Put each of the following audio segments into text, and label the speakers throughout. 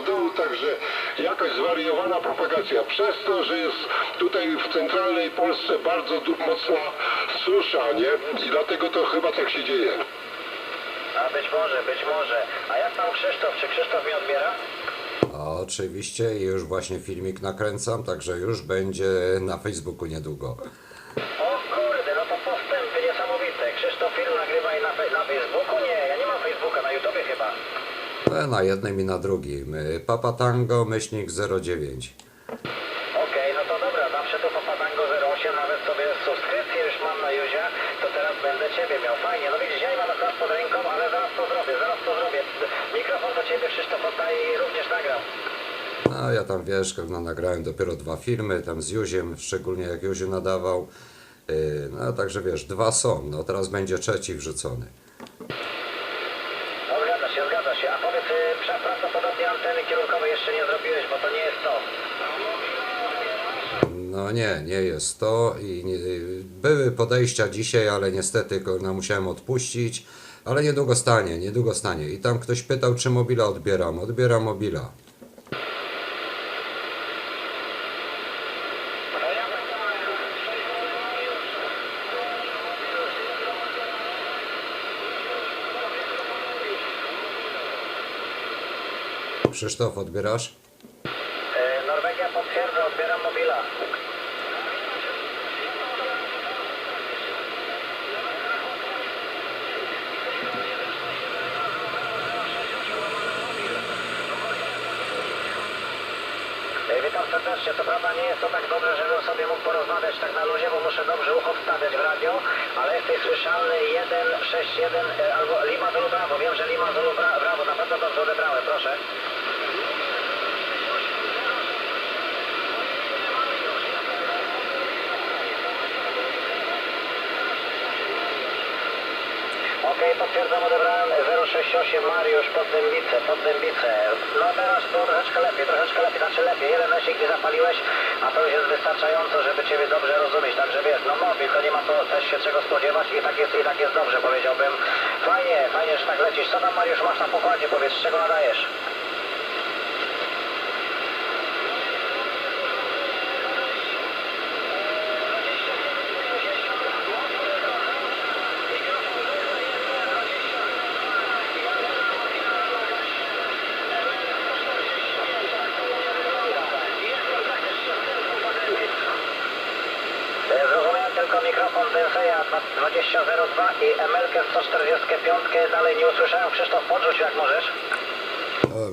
Speaker 1: dół, także jakaś zwariowana propagacja. Przez to, że jest tutaj w centralnej Polsce bardzo mocna susza, nie? I dlatego to chyba tak się dzieje.
Speaker 2: A być może, być może. A jak tam Krzysztof? Czy Krzysztof mnie odbiera?
Speaker 3: Oczywiście i już właśnie filmik nakręcam, także już będzie na Facebooku niedługo.
Speaker 2: O kurde, no to postępy niesamowite. Krzysztof film nagrywa i na, na Facebooku? Nie, ja nie mam Facebooka, na YouTubie chyba.
Speaker 3: E, Na jednym i na drugim. E, Papa Tango, myślnik 09.
Speaker 2: Okej, no to dobra, zawsze to Papatango 08, nawet sobie subskrypcję już mam na Juzia, to teraz będę Ciebie miał. Fajnie, no widzisz, ja nie mam akurat pod ręką, ale zaraz to zrobię, zaraz to zrobię. Mikrofon do Ciebie Krzysztof oddaję i również nagram.
Speaker 3: No ja tam wiesz, no, nagrałem dopiero dwa filmy, tam z Juziem, szczególnie jak Juziu nadawał. E, No także wiesz, dwa są, no teraz będzie trzeci wrzucony.
Speaker 2: No zgadza się, zgadza się. A powiedz, y, pra- anteny kierunkowej jeszcze nie zrobiłeś, bo to nie jest to.
Speaker 3: No nie, nie jest to i nie, były podejścia dzisiaj, ale niestety no, musiałem odpuścić, ale niedługo stanie, niedługo stanie. I tam ktoś pytał, czy mobila odbieram. Odbieram mobila. Krzysztof, odbierasz?
Speaker 2: Y, Norwegia potwierdza, odbieram mobila. Y, Witam serdecznie, to prawda nie jest to tak dobrze, żebym sobie mógł porozmawiać tak na luzie, bo muszę dobrze ucho wstawiać w radio, ale jesteś słyszalny 161 y, albo Lima Zulu Bravo, wiem, że Lima Zulu Bra- Bravo, na dobrze odebrałem, proszę. Okej, potwierdzam, odebrałem 068 Mariusz Poddębice, Poddębice. No teraz to troszeczkę lepiej, troszeczkę lepiej, znaczy lepiej. Jeden lesik nie zapaliłeś, a to już jest wystarczająco, żeby Ciebie dobrze rozumieć. Także wiesz, no mobil, to nie ma to też się czego spodziewać i tak jest, i tak jest dobrze, powiedziałbym. Fajnie, fajnie, że tak lecisz. Co tam Mariusz masz na pokładzie, powiedz, czego nadajesz? E, Zrozumiałem tylko mikrofon Denseja 2002 i Emelkę 145. Dalej nie usłyszałem. Krzysztof, podrzuć jak możesz.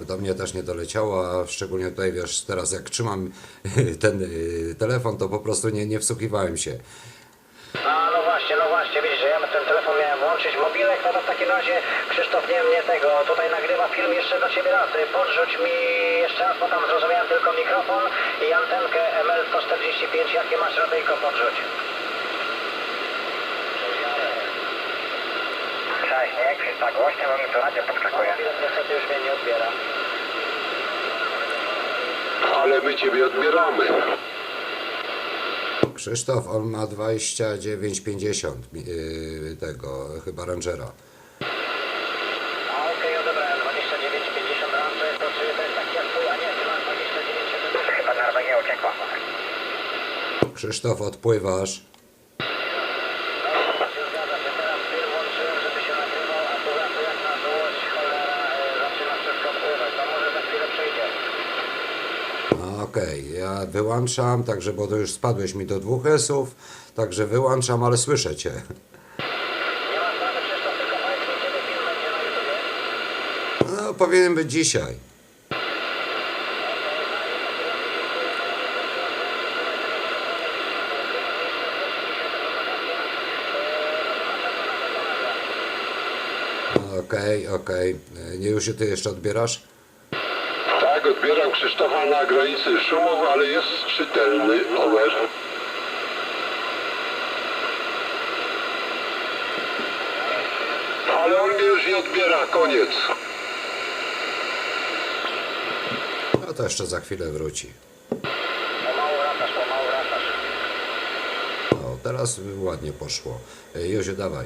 Speaker 3: Do mnie też nie doleciało, a szczególnie tutaj wiesz, teraz jak trzymam ten y, telefon, to po prostu nie, nie wsłuchiwałem się.
Speaker 2: A no właśnie, no właśnie, widzisz, że ja ten telefon miałem włączyć. Mobilek, no to w takim razie Krzysztof nie mnie tego, tutaj nagrywa film jeszcze do Ciebie raz. Podrzuć mi jeszcze raz, bo tam zrozumiałem tylko mikrofon i antenkę ML145. Jakie masz radyjko, podrzuć. Cześć, nie krzyż tak głośno, bo mi to radio podskakuje. Niestety już mnie nie odbiera.
Speaker 1: Ale my Ciebie odbieramy.
Speaker 3: Krzysztof, on ma 29,50 yy, tego chyba Rangera.
Speaker 2: A okej, odebrałem 29,50 Ranger, to czy to jest taki jak twój, a nie, ty masz 29,7. Chyba Norwegia uciekła.
Speaker 3: Krzysztof, odpływasz.
Speaker 2: No, się zgadza się, teraz film włączyłem, żeby się nagrywał, a tu tu jak na złość, cholera, e, zaczyna wszystko pływać, to może za chwilę przyjdzie.
Speaker 3: Okej, ja wyłączam, także bo to już spadłeś mi do dwóch esów, także wyłączam, ale słyszę Cię. No, powinien być dzisiaj. Okej, okej. E, Nie już się Ty jeszcze odbierasz?
Speaker 1: Odbieram Krzysztofa na granicy szumów, ale jest czytelny. Over. Ale on mnie już nie odbiera, koniec.
Speaker 3: No to jeszcze za chwilę wróci.
Speaker 2: Pomału latasz, pomału latasz.
Speaker 3: O, teraz ładnie poszło. E, Józiu, dawaj.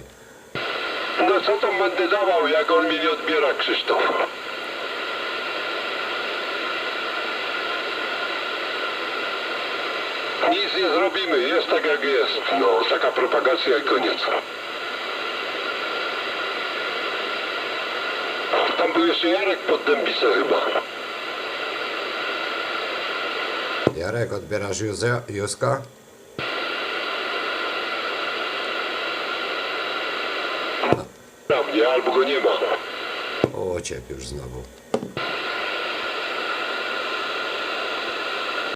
Speaker 1: No co tam będę dawał, jak on mnie nie odbiera, Krzysztof? Nic nie zrobimy, jest tak jak jest. No, taka propagacja i koniec. Tam był jeszcze Jarek pod Dębicę chyba.
Speaker 3: Jarek, odbierasz Józia, Józka?
Speaker 1: Prawnie, albo go nie ma.
Speaker 3: Uciekł już znowu.